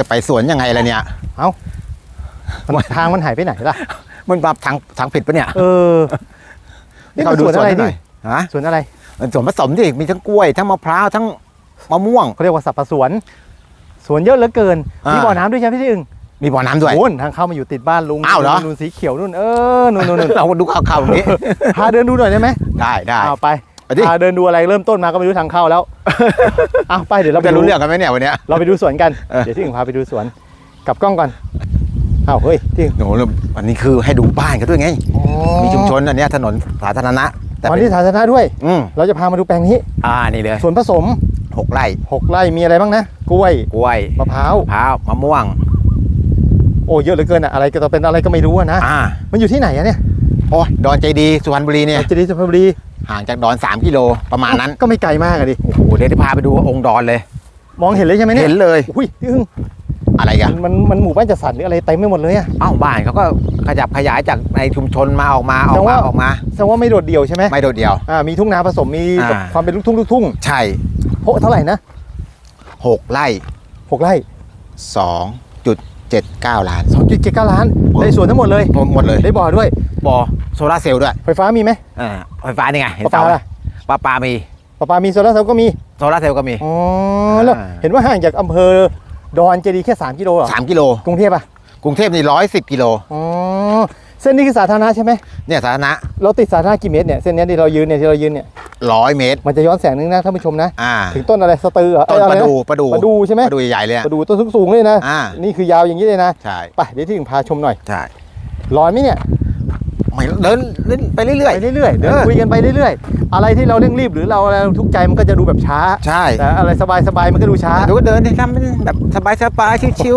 จะไปสวนยังไงล่ะเนี่ยมันทางมันหายไปไหนล่ะ มันปรับทางทางผิดปะเนี่ย เออ นี่มันดูสวนอะไรให้หนี่อยฮะสวนอะไรมันสวนผสมดิมีทั้งกล้วย ทั้งมะพร้าวทั้งมะม่วงเขาเรียกว่าสับปะสวน สวนเยอะเหลือเกินอ่ามีมีบ่อน้ำด้วยใช่ไหมพี่อึ่งมีบ่อน้ำด้วยโน่นทางเข้ามาอยู่ติดบ้านลุงอ้าวเหรอนู่นสีเขียวนู่นเออนู่นนู่นนู่นเราดูข่าวๆอย่างนี้พาเดินดูหน่อยได้ไหมได้ได้เอาไป ไปดิพาเดินดูอะไรเริ่มต้นมาก็ไม่รู้ทางเข้าแล้วเอาไปเดี๋ยวเราเราไปจะดูรู้เรื่องกันไหมเนี่ยวันเนี้ยเราไปดูสวนกันเออเดี๋ยวที่อึ่งพาไปดูสวนกลับกล้องก่อนอ้าวเฮ้ยที่อึ่งโอ้โหวันนี้คือให้ดูบ้านกันด้วยไง มีชุมชนอันเนี้ยถนนสาธารณะแต่วันเป็นที่สาธารณะด้วย อืมเราจะพามาดูแปลงนี้อ่านี่เลยสวนผสมหกไร่หกไร่มีอะไรบ้างนะกล้วยกล้วยมะพร้าวมะพร้าวมะม่วง โอ้เยอะเหลือเกินอะอะไรก็จะเป็นอะไรก็ไม่รู้อะนะอ่ามันอยู่ที่ไหนอะเนี่ยโอ้ยดอนใจดีสุพรรณบุรีเนี่ยจะดีสุพรรณบุรี ห่างจากดอน 3 กิโลประมาณนั้น ก็ไม่ไกลมากอะดิ โอ้โห เดี๋ยวจะพาไปดูองค์ดอนเลย มองเห็นเลยใช่ไหมเนี่ย เห็นเลยอุ้ยพี่อึ้งอะไรกันมัน มันมันหมู่บ้านจัดสรรหรืออะไรเต็มไปหมดเลยอะ เอ้าบ้านเขาก็ขยับขยายจากในชุมชนมาออกมาออกแต่มาว่า ออกมา แสดงว่าไม่โดดเดี่ยวใช่ไหมไม่โดดเดียว อ่า มีทุ่งนาผสม มีอ่า ความเป็นลูกทุ่งลูกทุ่งใช่โพะเท่าไหร่นะ6ไร่หกไร่ 2.79 ล้านสองจุดเจ็ดเก้าล้านได้สวนทั้งหมดเลย หมดเลย ได้บ่อด้วยบอโซลาร์เซลล์ด้วย ไฟฟ้ามีไหมอ่าไฟฟ้านี่ไงเห็นปลาเสาปลาไหมล่ะปลาปลามีปลาปลามีโซลาร์เซลล์ก็มี โซลาร์เซลล์ก็มี อ๋อ แล้วอ่าเห็นว่าห่างจากอำเภอดอนเจดีย์แค่ 3 กิโลเหรอ3กิโล กรุงเทพอะกรุงเทพนี่110 กิโล อ๋อ เส้นนี้คือสาธารณะใช่ไหมเนี่ยสาธารณะเราติดสาธารณะกี่เมตรเนี่ยเส้นเนี้ยที่เรายืนเนี่ยที่เรายืนเนี่ย100เมตร มันจะย้อนแสงนึงนะท่านผู้ชมนะ อ่า ถึงต้นอะไรสตือเหรอต้นเอ้ยประอไนดูประดูประดูใช่ไหมประดูใหญ่ๆเลยอะ ประดูต้นสูงๆเลยนะอ่านี่คือยาวอย่างนี้เลยนะใช่ไปเดี๋ยวที่ถึงพาชมหน่อยใช่ร้อนไหมเนี่ย ไม่เดินเล่นไปเรื่อย ไปเรื่อยๆเดินเออ คุยกันไปเรื่อยๆ อะไรที่เราเร่งรีบหรือเราอะไรทุกข์ใจมันก็จะดูแบบช้าๆใช่แต่อะไรสบายๆมันก็ดูช้า ดูก็เดินทำเป็นแบบสบายๆชิว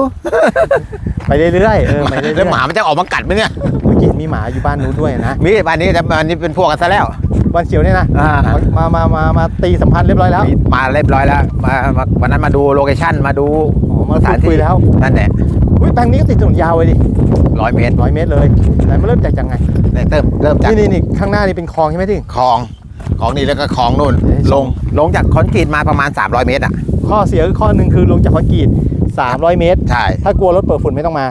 ไปเรื่อยๆเออไปๆเรื่อยๆแล้วหมามันจะออกมากัดไหมเนี่ยเมื่อกี้มีหมาอยู่บ้านนู้นด้วยนะมีบ้านนี้แต่บ้านนี้เป็นพวกกันซะแล้ว วันเขียวเนี่ยนะอ่า มามามามาตีสัมพันธ์เรียบร้อยแล้ว มีมาเรียบร้อยแล้วมามาวันนั้นมาดูโลเคชั่นมาดูอ๋อมาสถานพูดคุที่ยแล้ว นั่นแหละ อุ้ยแปลงนี้ก็ติดถนนยาวเลยดิร้อยเมตรร้อยเมตรเลยไหนมันเริ่มจากยังไงเนี่ยเริ่มเริ่มจากนี่นี่นี่ข้างหน้านี่เป็นคลองใช่ไหมที่คลองของนี่แล้วก็คลองนู่นเอ๊ะลงลงจากคอนกรีตมาประมาณ 300 เมตรอะข้อเสียคือข้อหนึ่งคือลงจากคอนกรีต300 เมตรใช่ถ้ากลัวรถเปิดฝุ่นไม่ต้องมา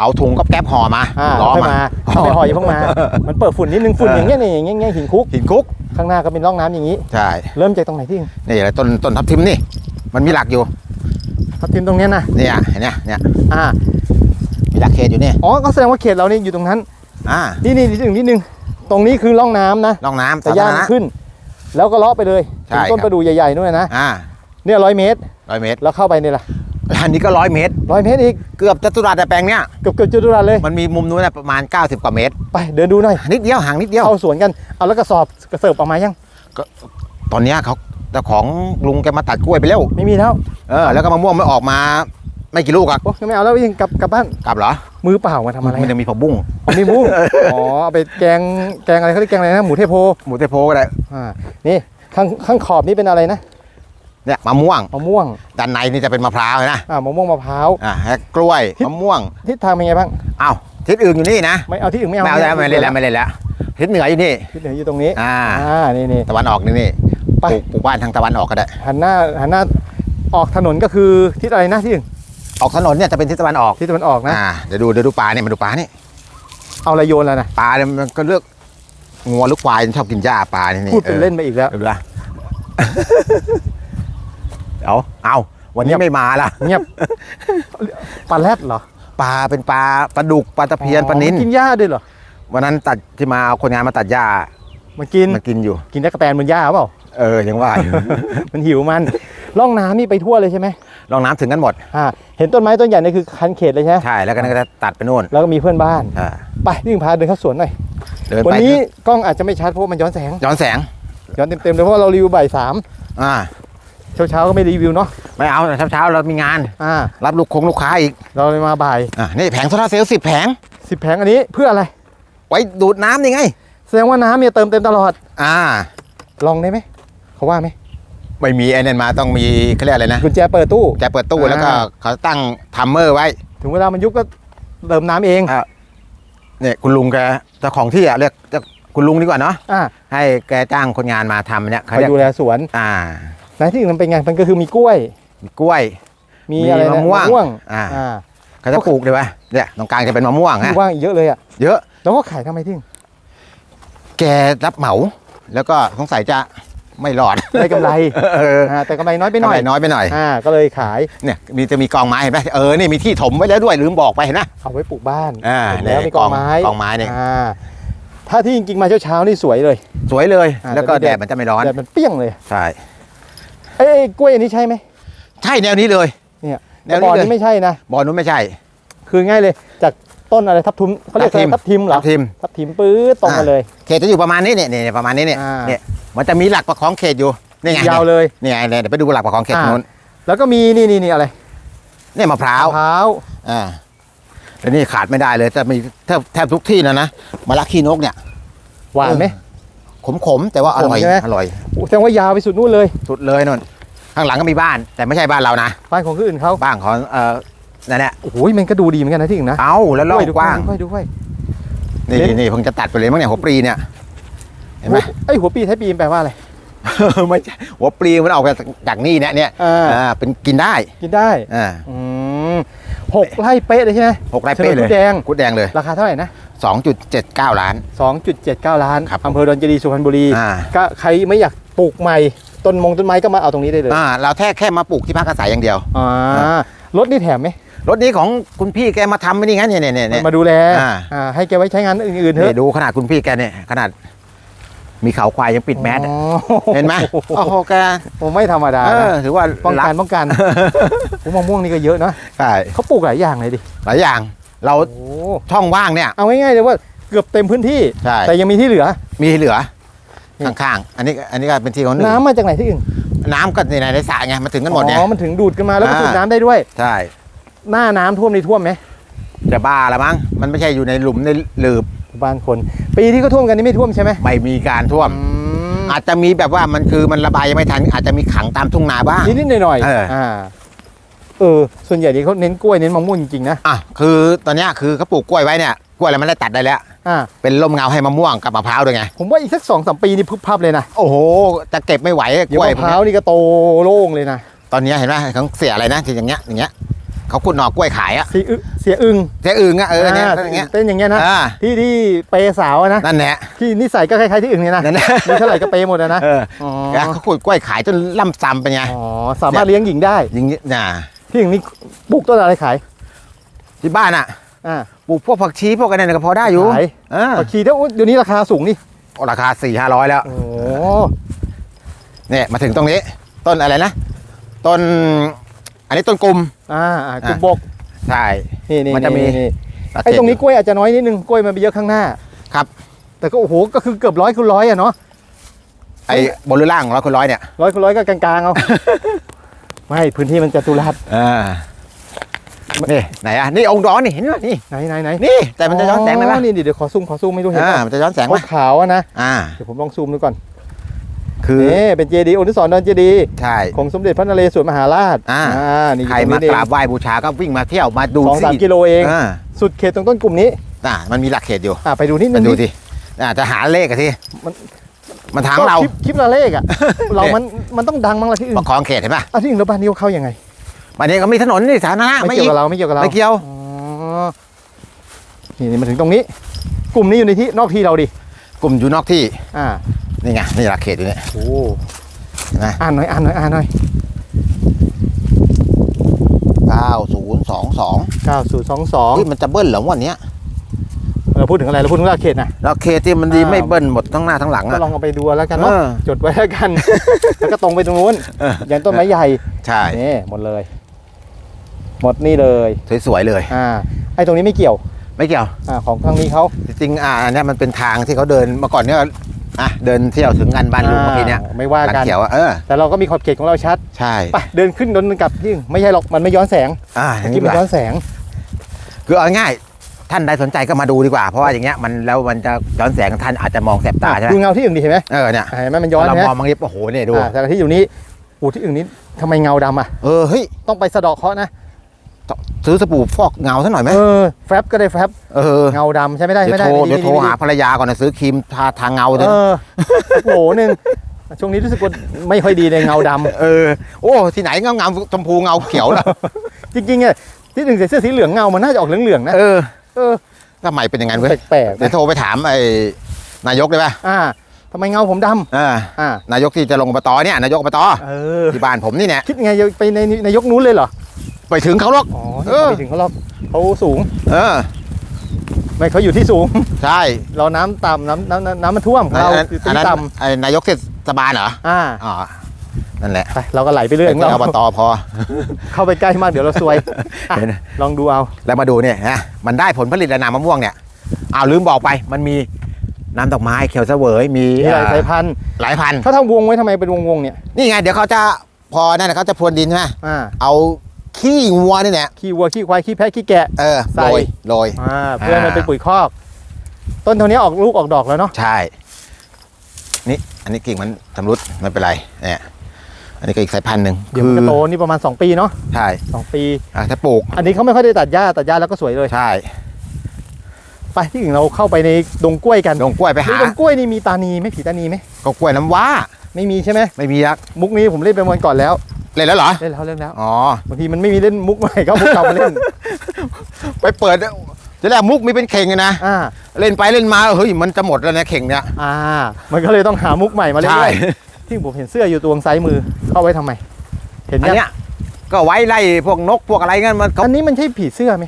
เอาถุงกับแก๊บห่อมาอ่าล้อค่อยมามาถ้าไม่ห่ออย่าเพิ่งมา มันเปิดฝุ่นนิดนึงฝุ่นเออออย่างเงี้ยนี่อย่างเงี้ยอย่างเงี้ยหินคุกหินคุก ข้างหน้าก็เป็นร่องน้ำอย่างนี้ใช่เริ่มจากตรงไหนที่นี่อะไรต้นต้นทับทิมนี่มันมีหลักอยู่ ทับทิมตรงเนี้ยนะเนี่ยเห็นเนี่ยเนี่ยอ่ามีหลักเขตอยู่นี่อ๋อก็แสดงว่าเขตเรานี่อยู่ตรงนั้น อ่านี่นี่นิดนึงนิดนึงตรงนี้คือร่องน้ำนะร่องน้ำแต่สาย่าธางรณะขึ้น แล้วก็เลาะไปเลยใช่ถึงต้นครับประดู่ใหญ่ๆนู่นนะอ่าเนี่ยร้อยเมตรร้อยเมตรแล้วเข้าไปเนี่ยล่ะอันนี้ก็ร้อยเมตรร้อยเมตรอีกเกือบจะตุรัสแต่แปลงเนี้ยเกือบเกือบจุดรัสเลยมันมีมุมนู้นนะประมาณ 90 กว่าเมตร ไปเดินดูหน่อยนิดเดียวห่างนิดเดียวเข้าสวนกันเอาแล้วกระสอบกระเสิร์ฟออกมายังตอนเนี้ยเขา เจ้าของลุงแกมาตัดกล้วยไปแล้วไม่มีแล้วเออแล้วก็มะม่วงมันออกมาไม่กี่ลูกอะโอ้ไม่เอาแล้วยังกลับกลับบ้านกลับเหรอมือเปล่ามาทำอะไรมันจะมีผักบุ้งอ๋อมีมุ้งอ๋อเอาไปแกงแกงอะไรเขาเรียกแกงอะไรนะหมูเทโพหมูเทโพก็ได้อ่านี่ข้างข้างขอบนี่เป็นอะไรนะเนี่ยมะม่วงมะม่วงด้านในนี่จะเป็นมะพร้าวนะอ่ามะม่วงมะพร้าวอ่าแล้วกล้วยทิศมะม่วงทิศทางเป็นไงบ้างอ้าวทิศอื่นอยู่นี่นะไม่เอาที่อื่นไม่เอาไม่เอาแล้วไม่เล่นแล้วไม่เล่นแล้วทิศเหนืออยู่นี่ทิศเหนืออยู่ตรงนี้อ่าอ่านี่นี่ตะวันออกนี่นี่ ไปปลูกปลูกบ้านทางตะวันออกก็ได้ หันหน้าหันหน้าออกถนนก็คือทิศอะไรนะที่อื่นออกถนนเนี่ยจะเป็นทิศตะวันออกทิศตะวันออกนะอ่าเดี๋ยวดูเดี๋ยวดูปลาเนี่ยมาดูปลานี่เอาอะไรโยนแล้วนะปลาเนี่ยมันก็เลือกงัวหรือควายมันชอบกินหญ้าปลานี่นี่พูดเป็นเล่นไปอีกแล้วเออดูนะเดี๋ยวเอาวันนี้ไม่มาละเงียบปลาแรดเหรอปลาเป็นปลาปลาดุกปลาตะเพียนปลานิ้นอ๋อมักินหญ้าด้วยเหรอวันนั้นตัดที่มาเอาคนงานมาตัดหญ้ามันกินมากินอยู่ กินได้กระแตนบนหญ้าเปล่า เออยังว่าอยู่ มันหิวมันร่องน้ำนี่ไปทั่วเลยใช่ไหมลองน้ำถึงกันหมด อ่าเห็นต้นไม้ต้นใหญ่นี่คือคันเขตเลยใช่ไหมใช่ แล้วก็นั่นก็จะตัดไปนู่นแล้วก็มีเพื่อนบ้าน อ่าไปนี่พาเดินเข้าสวนหน่อย เดินวันไปนี้กล้องอาจจะไม่ชัดเพราะว่ามันย้อนแสง ย้อนแสง ย้อนเต็มๆเลยเพราะว่าเรารีวิวบ่ายสามอ่า เช้าๆก็ไม่รีวิวเนาะไม่เอาเช้าเช้าๆเรามีงาน อ่า รับลูกคงลูกค้าอีก เราเลยมาบ่ายอ่านี่แผงโซลาร์เซลล์สิบแผง สิบแผงอันนี้เพื่ออะไร ไว้ดูดน้ำนี่ไง แสดงว่าน้ำเนี่ยเติมเต็มตลอด อ่า ลองได้ไหม เขาว่าไหมไม่มีไอ้นั่นมาต้องมีเขาเรียกอะไรนะกุญแจเปิดตู้แกเปิดตู้อ่าแล้วก็เขาตั้งทัมเมอร์ไว้ ถึงเวลามันยุบก็เติมน้ำเองเนี่ยคุณลุงแกเจ้าของที่อะเรียกเจ้าคุณลุงดีกว่าเนาะอ่าให้แกจ้างคนงานมาทำเนี่ยเขาไปเรียกดูแลสวน อ่าไหนที่อื่นมันเป็นไงมันก็คือมีกล้วย มีกล้วย มีอะไรมะนะม่วงม่วงอ่าอ่าเขาจะปลูกเลยวะเนี่ยตรงกลางจะเป็นมะม่วงที่ฮะว่างอีกเยอะเลยอะเยอะแล้วก็ขายทำไมทิ้งแกรับเหมา แล้วก็สงสัยจะ ไม่รอดได้กำไรเอออ่าแต่กำไรน้อยไปหน่อยกำไรน้อยไปหน่อยอ่าก็เลยขายเนี่ยมีจะมีกองไม้เห็นไหมเออนี่มีที่ถมไว้แล้วด้วยลืมบอกไปเห็นไหมเอาไว้ปลูกบ้านอ่าเห็นแล้วเนี่ยมีกองไม้กองไม้เนี่ยอ่าถ้าที่จริงๆมาเช้าๆนี่สวยเลย สวยเลยอ่าแล้วก็แต่แดนี่ดมันจะไม่ร้อนแต่มันเปรี้ยงเลยใช่เอ้ยกล้วยอันนี้ใช่ไหมใช่แนวนี้เลยเนี่ยแนวบ่นี้อเลยนี้ไม่ใช่นะบอลนู้นไม่ใช่ คือง่ายเลยจากต้นอะไรทับทุมเขาเรียกอะไรทับทิมเหรอทีมทับทิมปื๊ดตรงมาเลย เขตจะอยู่ประมาณนี้เนี่ยเนี่ยประมาณนี้เนี่ยอ่าเนี่ย มันจะมีหลักประคองเขตอยู่นี่ไงยาวเลยเนี่ยเนี่ยเดี๋ยวไปดูหลักประคองเขตอ่านู้นแล้วก็มีนี่นี่นี่อะไรเนี่ยมะพร้าวมะพร้าวอ่าแล้วนี่ขาดไม่ได้เลยจะมีแทบแทบทุกที่นะนะมะละขี้นกเนี่ยหวานไหมขมขมๆแต่ว่าอร่อยขมใช่ไหมอร่อยโอ้แสดงว่ายาวไปสุดนู่นเลย สุดเลยนนข้างหลังก็มีบ้าน แต่ไม่ใช่บ้านเรานะบ้านของคนอื่นเขาบ้านของเอ่อนั่นแหละโอ้ยมันก็ดูดีเหมือนกันนะที่อื่นนะเอาแล้วรอบดูกว้างดูค่อยดูค่อยนี่เห็นนี่เพิ่งจะตัดไปเลยมั้งเนี่ยหัวปลีเนี่ย เห็นไหมหัวไอยหัวปีท้ายปีมันแปลว่าอะไรไม่ใช่หัวปลีมันออกจากจากนี่เนี่ยเนี่ยอ่าอ่าเป็นกินได้กินได้อ่าอืมหกไร่เป๊ะเลยใช่ไหมหกไร่เป้เลยกุดแดงกุดแดงเลย ราคาเท่าไหร่นะ 2.79 ล้าน 2.79 ล้านครับอำเภอดอนเจดีย์สุพรรณบุรีอ่าก็ใครไม่อยากปลูกใหม่ต้นมงต้นไม้ก็มาเอาตรงนี้ได้เลยอ่าเราแค่แค่มาปลูกที่พักอาศัยอย่างเดียวอ่ารถนี่แถมไหมรถนี้ของคุณพี่แกมาทำไม่นี่งั้นเนี่ยเนี่ยเนี่ยมาดูแลอ่าอ่าให้แกไว้ใช้งานอื่นๆเถนี่อะดูขนาดคุณพี่แกเนี่ยขนาด มีเขาควายยังปิดแมสอ๋อเห็นไหมโอ้โหแกผมไม่ธรรมดาเอนะอถือว่าป้องรักันป้องกันโอ้มะม่วงนี่ก็เยอะนะใช่เขาปลูกหลายอย่างเลยดิหลายอย่างเราโอ้ช่องว่างเนี่ย เอาง่ายๆเลยว่าเกือบเต็มพื้นที่ ใช่ แต่ยังมีที่เหลือ มีเหลือนี่ ข้างๆ อันนี้อันนี้ก็เป็นที่ของหนึ่งน้ำมาจากไหนที่อื่นน้ำก็ในในสระไงมาถึงกันหมดเนี่ย อ๋อมันถึงดูดกันมาแล้วก็อ่า สูบน้ำได้ด้วย ใช่หน้าน้ำท่วมในท่วมไหมจะบ้าละมั้งมันไม่ใช่อยู่ในหลุมในหลืบ บ้านคน ปีที่เขาท่วมกันนี่ไม่ท่วมใช่ไหมไม่มีการท่วมอืมอาจจะมีแบบว่ามันคือมันระบายยังไม่ทัน อาจจะมีขังตามทุ่งนาบ้างนิดๆหน่อยเอออ่อ่าเออส่วนใหญ่นี่เขาเน้นกล้วยเน้นมะม่วงจริงๆนะอะคือตอนเนี้ยคือเขาปลูกกล้วยไว้เนี่ยกล้วยอะไรมันได้ตัดได้แล้วอ่าเป็นร่มเงาให้มะม่วงกับมะพร้าวด้วยไงผมว่าอีกสักสองสามปีนี่พึบพับเลยนะโอ้โหจะเก็บไม่ไหวเดี๋ยกวล้วยมะพร้าวนี่ก็โตโล่งเลยนะตอนเนี้ยเห็นไหมเขาเสียอะไรนะที่อย่างเงี้ยอย่างเงี้ย เขาขุดหน่อกล้วยขายอะเสียอึเสียอึงเสียอึ่งอะเออเนี่ยาอย่างเงี้ย เป็นอย่างเงี้ยนะอ่า ที่ที่เปย์สาวอะนะนั่นแหละ ที่นิสัยก็คล้ายๆที่อึ่งเนี่ยนะนั่นแหละ มีเท่าไหร่ก็เปย์หมดอะนะเอออ๋อแล้วเขาขุดกล้วยขายจนล่ำซ้ำไปไงอ๋อสามารถเลี้ยงหญิงได้อย่างงี้น่ะที่อึ่งนี่ปลูกต้นอะไรขายที่บ้านอะอ่า ปลูกพวกผักชีพวกอะไรเนี่ยก็พอได้อยู่ขาย เออผักชีเดี๋ยวเดี๋ยวนี้ราคาสูงนี่ราคาสี่ห้าร้อยแล้ว โอ้เนี่ยมาถึงตรงนี้ ต้นอะไรนะ ต้น อันนี้ต้นกลุ่มอ่าอ่ากุบกใช่ นี่นี่มันจะมีนี่ไอ้ตรงนี้กล้วยอาจจะน้อยนิดนึงกล้วยมันไปเยอะข้างหน้า ครับ แต่ก็โอ้โหก็คือเกือบร้อยคูณร้อยอะเนาะไอ้บนหรือล่างร้อยคนร้อยเนี่ยร้อยคูณร้อยก็กลางๆเอา ไม่พื้นที่มันจะตุรัสอ่านี่ไหนอะนี่องค์ร้อนนี่เห็นไหมนี่ไหนไหนไหนนี่แต่มันจะย้อนแสงไหมวะนี่เดี๋ยวขอซูมขอซูมไม่รู้เห็นอ่าป่ะมันจะย้อนแสงไหมขาวๆอะนะอ่าเดี๋ยวผมลองซูมดูก่อน คือนี่เป็นเจดีย์อนุสรณ์ดอนเจดีย์ใช่ของสมเด็จพระนเรศวรมหาราชอ่านี่อใครยู่ตรงมานี้เอกราบไหว้บูชาก็วิ่งมาเที่ยวมาดูสองสามสิกิโลเองอ่าสุดเขตตรงต้นกลุ่มนี้อ่ามันมีหลักเขตอยู่อ่าไปดูนิดนึมางดูสิอ่าจะหาเลขกันทีมันมันทางก็เราคลิปคลิปละเลขอะเรามันมันต้องดังบ้างละที่อื่ปนระคองเขตเห็นป่ะอะที่อื่นแล้วบ้านนี้เขาเข้ายังไงวันนี้ก็มีถนนนี่สาธารณะไม่ไม่เกี่ยวอีกกับเราไม่เกี่ยวกับเราไม่เกี่ยวอ๋อนี่นี่มาถึงตรงนี้ กลุ่มนี้อยู่ในที่นอกที่เราดิกลุ่มอยู่นอกที่อ่า นี่ไงนี่หลักเขตอยู่เนี่ยโอ้นะอ่านหน่อยอ่านหน่อยอ่านหน่อยเก้าศูนย์สองสองเก้าศูนย์สองสองเฮ้ยมันจะเบิ้ลเหรอวันเนี้ยเราพูดถึงอะไรเราพูดถึงหลักเขตนะแล้วเคที่มันดีอ่าไม่เบิ้ลหมดทั้งหน้าทั้งหลังก็อะลองเอาไปดูแล้วกันเนาะเออจดไว้แล้วกัน แล้วก็ตรงไปตรงนู้นเออยันต้นไม้ใหญ่ใช่นี่หมดเลย หมดนี่เลยสวยๆเลยอ่าไอ้ตรงนี้ไม่เกี่ยวไม่เกี่ยวอ่าของทางนี้เขาจริงๆอ่าอันเนี้ยมันเป็นทางที่เขาเดินเมื่อก่อนเนี่ย อะเดินเที่ยวถึงงานบ้านลุงเมื่อกี้เนี้ยอ่าไม่ว่าร้านกันเขียวอะเออแต่เราก็มีขอบเขตของเราชัดใช่ไปเดินขึ้นเดินกลับยิ่งไม่ใช่หรอกมันไม่ย้อนแสงอ่าอเมื่ย่าองกี้นี้มันดีกย้อว่านแสง คือเอาง่ายๆท่านใดสนใจก็มาดูดีกว่าเพราะว่าอย่างเงี้ยมันแล้วมันจะย้อนแสงท่านอาจจะมองแสบตาใช่ไหมดูเงาที่อื่นดิเห็นไหมเออเนี่ยเห็นไหมมันย้อนเราใช่ไหมมองบางทีโอ้โหเนี่ยดูอ่าแต่ที่อยู่นี้อูที่อื่นนี้ทำไมเงาดำอะเออเฮ้ยต้องไปสะเดาะเคราะห์นะ ซื้อสบู่ฟอกเงาซะหน่อยไหมเออแฟบก็ได้แฟบเออเงาดำใช่ไม่ได้เดี๋ยวไม่ได้โทรไม่เดี๋ยวโทรไม่หาภรรยาก่อนนะซื้อครีมทาทางเงาเอเถอะอสักโหลหนึ่งช่วงนี้รู้สึกว่าไม่ค่อยดีเลยเงาดำเออโอ้ที่ไหนเงาเงาชมพูเงาเขียวล่ะจริงๆเนี่ยที่หนึ่งใส่เสื้อสีเหลืองเงามันน่าจะออกเหลืองๆนะเออเออทำไมเป็นอย่างนั้นเว้ยแปลกๆเดี๋ยวนะโทรไปถามไอ้นายกได้ป่ะอ่าทำไมเงาผมดำเอออ่านายกที่จะลงอบตเนี่ยนายกอบตเออ ที่บ้านผมนี่เนี่ยคิดไงจะไปในนายกนู้นเลยเหรอ ไปถึงเขาหรอก อ๋อเออ ไปถึงเขาหรอกเขาสูง เออ ไม่เขาอยู่ที่สูง ใช่เราน้ำต่ำน้ำน้ำน้ำน้ำมันท่วมเราอันนั้นคืออันที่นั้นต่ไอ้นายกเทศบาลเหรอำอ่าอ๋อนั่นแหละไปเราก็ไหลไปเรื่อยของเราเราอบตพอ เข้าไปใกล้มากเดี๋ยวเราซวยอะเห็นลองดูเอาแล้วมาดูเนี่ยนะมันได้ผลผลิตแล้วน้ำมะม่วงเนี่ยอ้าวลืมบอกไปมันมีน้ำดอกไม้เขียวเสวยมีมีหลายเอ่อสายพันธุ์หลายพันธุ์เขาทำวงไว้ทำไมเป็นวงวงๆเนี่ยนี่ไงเดี๋ยวเขาจะพอนั่นนะเขาจะพรวนดินใช่ไหมอ่าเอา ขี้งัวนี่แหละขี้วัวขี้ควายขี้แพะขี้แกะเออใส่โรยโรยอ่าเพื่อให้มันอ่าเป็นปุ๋ยคอก ต้นเท่านี้ออกลูกออกดอกแล้วเนาะใช่ นี่อันนี้กิ่งมันชำรุดไม่เป็นไรเนี่ยอันนี้ก็อีกสายพันธุ์หนึ่งเดี๋ยวมันก็โตนี่ประมาณ 2 ปีเนาะใช่สองปีอะถ้าปลูก อันนี้เขาไม่ค่อยได้ตัดหญ้าตัดหญ้าแล้วก็สวยเลยใช่ไปที่อื่นเราเข้าไปในดงกล้วยกันดงกล้วยไปในหาดงกล้วยนี่มีตานีไหมผีตานีไหมก็กล้วยน้ำว้าไม่มีใช่ไหมไม่มียักษ์มุกนี้ผมเล่นไปวันก่อนแล้ว เล่นแล้วเหรอ เล่นแล้วเล่นแล้วอ๋อ บางทีมันไม่มีเล่นมุกใหม่ก็มุกเก่ามาเล่น ไปเปิดจะแรกมุกมีเป็นเข่งเลยนะ อ่า เล่นไปเล่นมาเฮ้ยมันจะหมดแล้วนะเข่งเนี่ย อ่า มันก็เลยต้องหามุกใหม่มาเล่นใช่ ด้วยที่ผมเห็นเสื้ออยู่ตรงซ้ายมือเข้าไว้ทำไม เห็นอันยังเนี้ยก็ไว้ไล่พวกนกพวกอะไรเงี้ยมันเขาอันนี้มันใช่ผีเสื้อไหม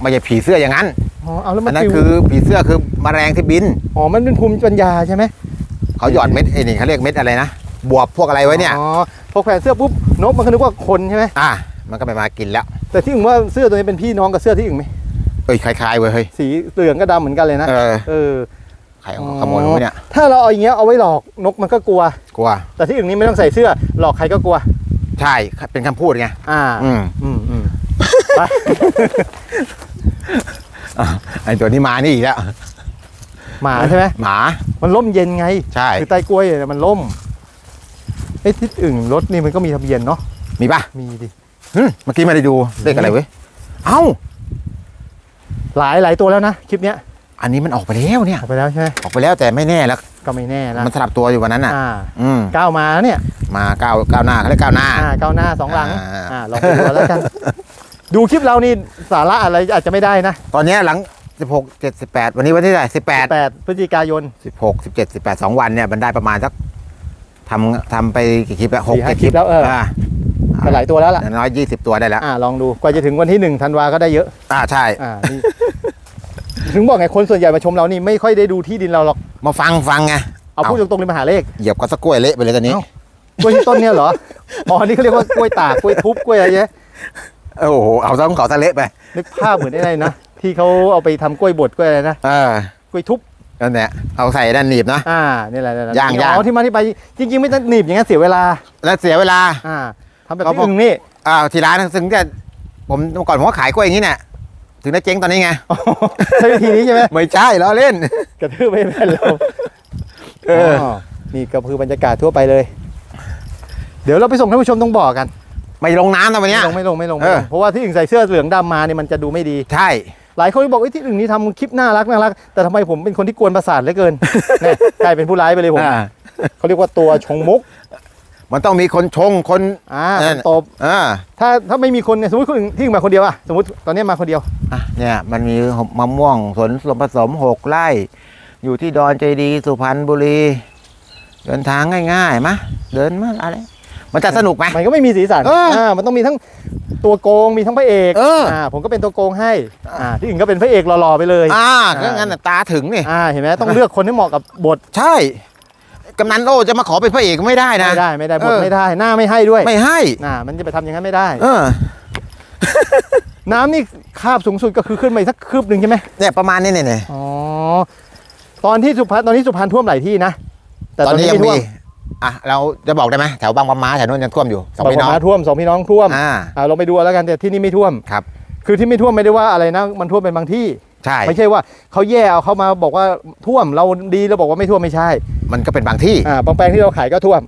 ไม่ใช่ผีเสื้ออย่างนั้น อ๋อ เอาแล้วมัอันนนั้นฟิวคือผีเสื้อคือแมลงที่บิน อ๋อ มันเป็นภูมิปัญญาใช่ไหม เขาหยอดเม็ดไอ้นี่เขาเรียกเม็ดอะไรนะ บวบพวกอะไรไว้เนี่ยอ๋อพอแขวนเสื้อปุ๊บนกมันก็นึกว่าคนใช่ไหมอะมันก็ไปมากินแล้ว แต่ที่อื่นว่าเสื้อตัวนี้เป็นพี่น้องกับเสื้อที่อื่นไหมเอ้ยคล้ายๆเว้ยเฮ้ยสีเหลืองก็ดำเหมือนกันเลยนะเออเออใครเอาขโมยมาเนี่ยถ้าเราเอาอย่างเงี้ยเอาไว้หลอกนกมันก็กลัว กลัว แต่ที่อื่นนี้ไม่ต้องใส่เสื้อ หลอกใครก็กลัว ใช่เป็นคำพูดไงอ่าอืมอืมอืมไปอะไอ้ตัวนี้มานี่อีกแล้วหมาใช่ไหมหมามันร่มเย็นไงใช่ คือใต้กล้วยเนี่ยมันร่ม ไอ้ยทิศอื่นรถนี่มันก็มีทะเบียนเนาะมีปะมีดิหึเมื่อกี้ไม่ได้ดูเลขอะไรเว้ยเอ้า หลายหลายตัวแล้วนะคลิปเนี้ยอันนี้มันออกไปแล้วเนี่ย ออกไปแล้วใช่ไหมออกไปแล้วแต่ไม่แน่แล้วก็ไม่แน่นะมันสลับตัวอยู่วันนั้นอะอ่าอืมก้าวมาเนี่ย มาก้าวก้าวหน้าเขาเรียกก้าวหน้า อ่าก้าวหน้าสองหลังอ่า อ่าลองไปดูแล้วกัน ดูคลิปเรานี่สาระอะไรอาจจะไม่ได้นะตอนเนี้ยหลัง 16 7 18 วันนี้วันที่เท่าไหร่18 8พฤศจิกายน 16 17 18 2วันเนี่ยมันได้ประมาณสัก ทำทำไปกี่คลิปอะหกสี่ห้าเจ็ดคลิปแล้วเอออ่าก็หลายตัวแล้วล่ะอย่างน้อยยี่สิบตัวได้แล้วอ่าลองดูกว่าจะถึงวันที่หนึ่งธันวาก็ได้เยอะ อ่าใช่ อ่านี่ ถึงบอกไงคนส่วนใหญ่มาชมเรานี่ไม่ค่อยได้ดูที่ดินเราหรอก มาฟังฟังไง เอาเอาพูดตรงๆเลยมาหาเลข เหยียบก็สักกล้วยเละไปเลยตอนนี้ เอ้า กล้วยที่ต้นเนี่ยเหรอ อ๋อนี่เขาเรียกว่ากล้วยตากกล้วยทุบกล้วยอะไรเนี่ยโอ้โห เอาซะของเขาซะเละไปนึกภาพเหมือนอะไรนะที่เขาเอาไปทำกล้วยบดกล้วยอะไรนะเออกล้วยทุบ นั่นแหละเอาใส่ด้านหนีบนะอ่านี่แหละนี่แหละย่างย่าง อ๋อที่มาที่ไปจริง ๆ ไม่ต้องหนีบอย่างนั้นเสียเวลา แล้วเสียเวลา อ่าทำแบบเขาที่บอก อึ่งนี่อ้าวที่ร้านถึงจะผมเมื่อก่อนผมก็ขายกล้วยอย่างนี้เนี่ยถึงได้เจ๊งตอนนี้ไง ใช้วิธีนี้ใช่ไหมไม่ใช่ล้อเล่น กระทืบไม่เป็นเราเออ นี่ก็คือบรรยากาศทั่วไปเลย เดี๋ยวเราไปส่งท่านผู้ชมตรงบ่อกันไม่ลงน้ำนะวันเนี้ย ไม่ลงไม่ลงไม่ลงเออ เพราะว่าที่อื่นใส่เสื้อเหลืองดำมาเนี่ยมันจะดูไม่ดี ใช่ หลายคนก็บอกว่าที่อื่นนี่ทำคลิปน่ารักน่ารัก แต่ทำไมผมเป็นคนที่กวนประสาทเหลือเกิน เนี่ยกลายเป็นผู้ร้ายไปเลยผมอ่าเขาเรียกว่าตัวชงมุกมันต้องมีคนชงคนอ่านั่นตบอ่าถ้าถ้าไม่มีคนเนี่ยสมมติคนอื่นที่อื่นมาคนเดียวอะสมมติตอนนี้มาคนเดียว อะเนี่ยมันมีมะม่วงสวนสมผสมหกไร่ อยู่ที่ดอนใจดีสุพรรณบุรี เดินทางง่ายๆมะเดินมาอะไร มันจะสนุกไหม มันก็ไม่มีสีสันเอออ่ามันต้องมีทั้งตัวโกงมีทั้งพระเอกเอออ่ ผมก็เป็นตัวโกงให้อ่าที่อื่นก็เป็นพระเอกหล่อๆไปเลยอ่าก็งั้นน่ะตาถึงนี่อ่าเห็นไหมต้องเลือกคนที่เหมาะกับบทใช่ กำนันโอ้จะมาขอเป็นพระเอกไม่ได้นะ ไม่ได้ไม่ได้บทเออ ไม่ได้หน้าไม่ให้ด้วยไม่ให้น่ามันจะไปทำอย่างนั้นไม่ได้ เออน้ำนี่คาบสูงสุดก็คือขึ้นไปสักคืบหนึ่งใช่ไหมเนี่ยประมาณนี้เนี่ยเนี่ยอ๋อตอนที่สุพรรณตอนนี้สุพรรณท่วมหลายที่นะแต่ตตออนนนี้นี้ยังไม่ท่มีวม อะเราจะบอกได้ไหมแถวบางปะมาแถวนู้นยังท่วมอยู่สองบางพี่ปน้องมาท่วมสองพี่น้องท่วมอ่าอ่าเราไปดูเอาแล้วกันแต่ที่นี่ไม่ท่วมครับ คือที่ไม่ท่วมไม่ได้ว่าอะไรนะมันท่วมเป็นบางที่ใช่ไม่ใช่ว่าเขาแย่เอาเขามาบอกว่าท่วมเราดีแล้วบอกว่าไม่ท่วมไม่ใช่ มันก็เป็นบางที่อ่าบางแปลงที่เราขายก็ท่วม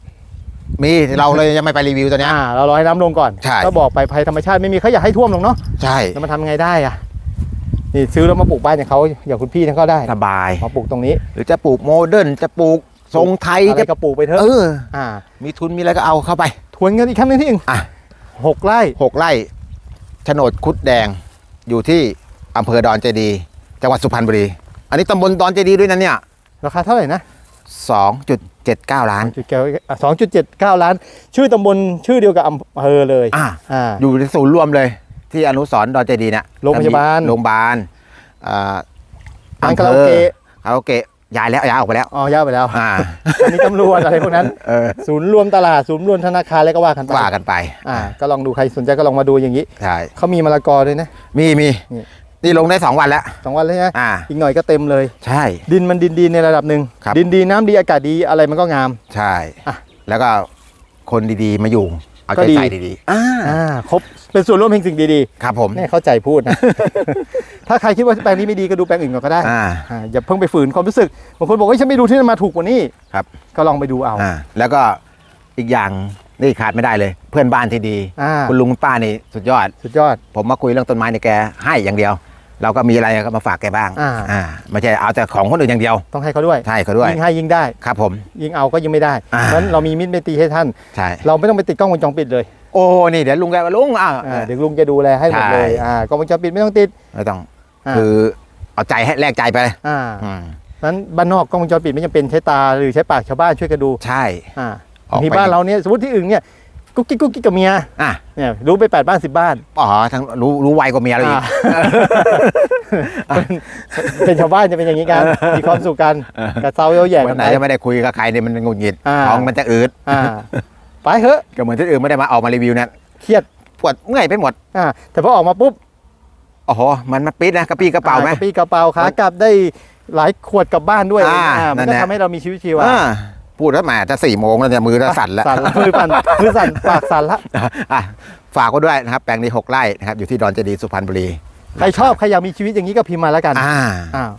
มีเราเลยยังไม่ไปรีวิวตัวเนี้ยอ่าเรารอให้น้ำลงก่อนใช่ก็บอกไปภัยธรรมชาติไม่มีเขาอยากให้ท่วมลงเนาะใช่แล้วมันทำไงได้อะนี่ซื้อแล้วมาปลูกบ้านอย่างเขาอย่างคุณพี่นั่นก็ได้สบายมาปลูกตรงนี้ หรือจะปลูกโมเดิร์นจะปลูก ทรงไทยอะไรจะกระปลูกไปเถอะเอออ่า มีทุนมีอะไรก็เอาเข้าไป ทวนกันอีกครั้งหนึงที่หนึ่งอะ หกไร่ หกไร่โฉนดคุดแดงอยู่ที่อำเภอดอนเจดีย์จังหวัดสุพรรณบุรี อันนี้ตำบลดอนเจดีย์ด้วยนะเนี่ยราคาเท่าไหร่นะสองจุดเจ็ดเก้าล้านจุดเก้าสองจุดเจ็ดเก้าล้าน ชื่อตำบลชื่อเดียวกับอำเภอเลยอ่าอ่า อยู่ในศูนย์รวมเลย ที่อนุสรณ์ดอนเจดีย์เนี่ยโรงพยาบาล โรงพยาบาลอ่าร้านคาราโอเกะคาราโอเกะ ย้ายแล้วย้ายออกไปแล้วอ๋อยาวไปแล้วอ่าอันนี้ตำรวจอะไรพวกนั้นเออศูนย์รวมตลาดศูนย์รวมธนาคารอะไรก็ว่ากันไปว่ากันไป อ่า ก็ลองดูใครสนใจก็ลองมาดูอย่างนี้ใช่เขามีมะละกอด้วยนะ มีมีนี่นี่ลงได้สองวันแล้วสองวันเลยนะอ่าอีกหน่อยก็เต็มเลย ใช่ ดินมันดินดีในระดับหนึ่งครับดินดีน้ำดีอากาศดีอะไรมันก็งาม ใช่อะแล้วก็คนดีๆมาอยู่ เอาก็ใจดีใส่ดีๆ อ่าอ่าครบเป็นส่วนร่วมแห่งสิ่งดีครับผมๆแน่เข้าใจพูดนะ ถ้าใครคิดว่าแปลงนี้ไม่ดีก็ดูแปลงอื่นก่อนก็ได้อ่าอ่าอย่าเพิ่งไปฝืนความรู้สึกบางคนบอกว่าฉันไม่ดูที่นั่นมาถูกกว่านี้ครับ ก็ลองไปดูเอา อ่าแล้วก็อีกอย่างนี่ขาดไม่ได้เลย เพื่อนบ้านที่ดี อ่า คุณลุงคุณป้านี่สุดยอด สุดยอด ผมมาคุยเรื่องต้นไม้เนี่ยแกให้อย่างเดียว เราก็มีอะไรก็มาฝากแกบ้างอ่าไม่ใช่เอาแต่ของคนอื่นอย่างเดียวต้องให้เขาด้วย ใช่เขาด้วยยิ่งให้ยิ่งได้ ครับผม ยิ่งเอาก็ยิ่งไม่ได้ อ่า เพราะฉะนั้นเรามีมิตรไมตรีให้ท่าน ใช่เราไม่ต้องไปติดกล้องวงจรปิดเลยโอ้นี่เดี๋ยวลุงแกว่าลุงอ่าอ่าเดี๋ยวลุงจะดูแลให้หมดเลยใช่ อ่ากล้องวงจรปิดไม่ต้องติด ไม่ต้อง อ่า คือเอาใจให้แลกใจไปเลยอ่าอืมนั้นบ้านนอกกล้องวงจรปิดไม่จำเป็นใช้ตาหรือใช้ปากชาวบ้านช่วยกันดูใช่ อ่าออกบางทีไปบ้านเราเนี่ยสมมติที่อื่นเนี่ย กุ๊กกิ๊กกุ๊กกิ๊กกับเมียอะเนี่ยรู้ไปแปดบ้านสิบบ้านอ๋อทั้งรู้รู้ไวกว่าเมียเราอีกอ่าเป็นชาวบ้านจะเป็นอย่างนี้กันมีความสุขกันกระเซาเย้าแย่วักันนไหนไปจะไม่ได้คุยกับใครเนี่ยมันหงุดหงิดอ่าท้องมันจะอืดอ่าไปเถอะก็เหมือนที่อื่นไม่ได้มาออกมารีวิวเนี่ยเครียดปวดเมื่อยไปหมดอ่าแต่พอออกมาปุ๊บโอ้โหมันมาปิดนะกระปี้กระเป๋าไหมอ่กระปี้กระเป๋าขากลับได้หลายขวดกลับบ้านด้วยอ่าอ่ามันนั่ก็นแหละทำให้เรามีชีวิตชีวาอ่า พูดแล้วแหมจะสี่โมงแล้วเนี่ยมือจะสั่นแล้วสั่นละมือสั่นมือสั่นปากสั่นละอะฝากไว้ด้วยนะครับ แปลงนี้หกไร่นะครับ อยู่ที่ดอนเจดีย์สุพรรณบุรี ใครชอบ ใครอยากมีชีวิตอย่างนี้ก็พิมพ์มาแล้วกัน อ่าอ่า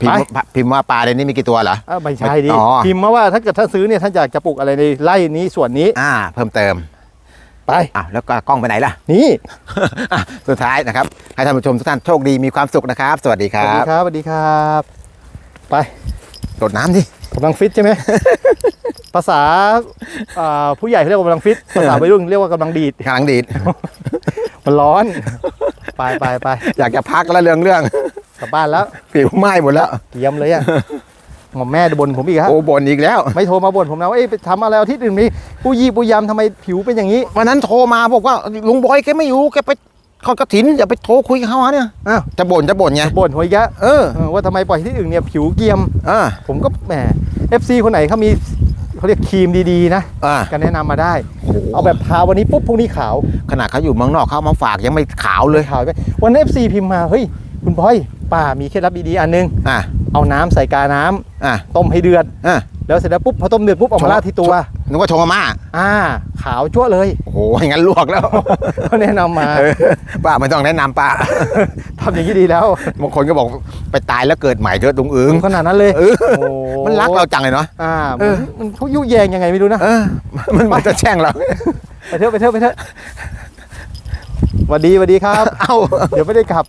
พิมพ์พิมพ์ว่าปลาในนี้มีกี่ตัวเหรอเอ้าไม่ใช่ดิอ๋อพิมพ์มาว่าถ้าเกิดท่านซื้อเนี่ยท่านอยากจะปลูกอะไรในไร่นี้ส่วนนี้ อ่า เพิ่มเติมไปอะแล้วก็กล้องไปไหนล่ะ นี่อะสุดท้ายนะครับ ให้ท่านผู้ชมทุกท่านโชคดีมีความสุขนะครับ สวัสดีคสวัสรัดีบครับ สวัสดีครับ ไปโดดน้ำดิ กำลังฟิตใช่ไหม ภาษาอ่าผู้ใหญ่เขาเรียกว่ากำลังฟิต ภาษาวัยรุ่นเรียกว่ากำลังดีด กำลังดีด มันร้อน ไปไปไปอยากจะพักแล้วเรื่องเรื่องกลับบ้านแล้วผิวไหม้หมดแล้วเตรียมเลยอะหมอมแม่บ่นผมอีกครับโอ้บ่นอีกแล้ว ไม่โทรมาบ่นผมนะว่าเอ้ยไปทำอะไรอาทิตย์อื่นนี้ผู้ยี่ผู้ยำทำไมผิวเป็นอย่างนี้ วันนั้นโทรมาบอกว่าลุงบอยแกไม่อยู่แกไป ทอดกระถินอย่าไปโทรคุยกับเขาเนี่ยอ้าวจะบ่นจะบ่นไงบ่นหัวอีกแล้วเออเออว่าทำไมปล่อยที่อื่นเนี่ยผิวเกรียม อ่าผมก็แหม FC คนไหนเขามีเขาเรียกครีมดีๆนะอ่าก็แนะนำมาได้เอาแบบทาวันนี้ปุ๊บพรุ่งนี้ขาวขนาดเขาอยู่เมืองนอกเขาเอามาฝากยังไม่ขาวเลยขาวไปวันนั้น FC พิมพ์มาเฮ้ยคุณพลอยป้ามีเคล็ดลับดีๆอันนึง อ่าเอาน้ำใส่กาน้ำอ่าต้มให้เดือด อ่า แล้วเสร็จแล้วปุ๊บพอต้มเดือดปุ๊บเอามาราดที่ตัว นึกว่าชงมาม่าอ่า ขาวจั่วเลยโอ้โหอย่างนั้นลวกแล้วเขาแนะนำมาเออป้าไม่ต้องแนะนำป้าทำอย่างนี้ดีแล้วบางคนก็บอกไปตายแล้วเกิดใหม่เถอะตรงอึงขนาดนั้นเลยเออโอ้มันรักเราจังเลยเนาะอ่าเออมันมันเขายุแยงยังไงไม่รู้นะเออมันเหมันจะแช่งเรา ไปเถอะไปเถอะไปเถอะสวัสดีสวัสดีครับ เอ้า เดี๋ยวไม่ได้กลับ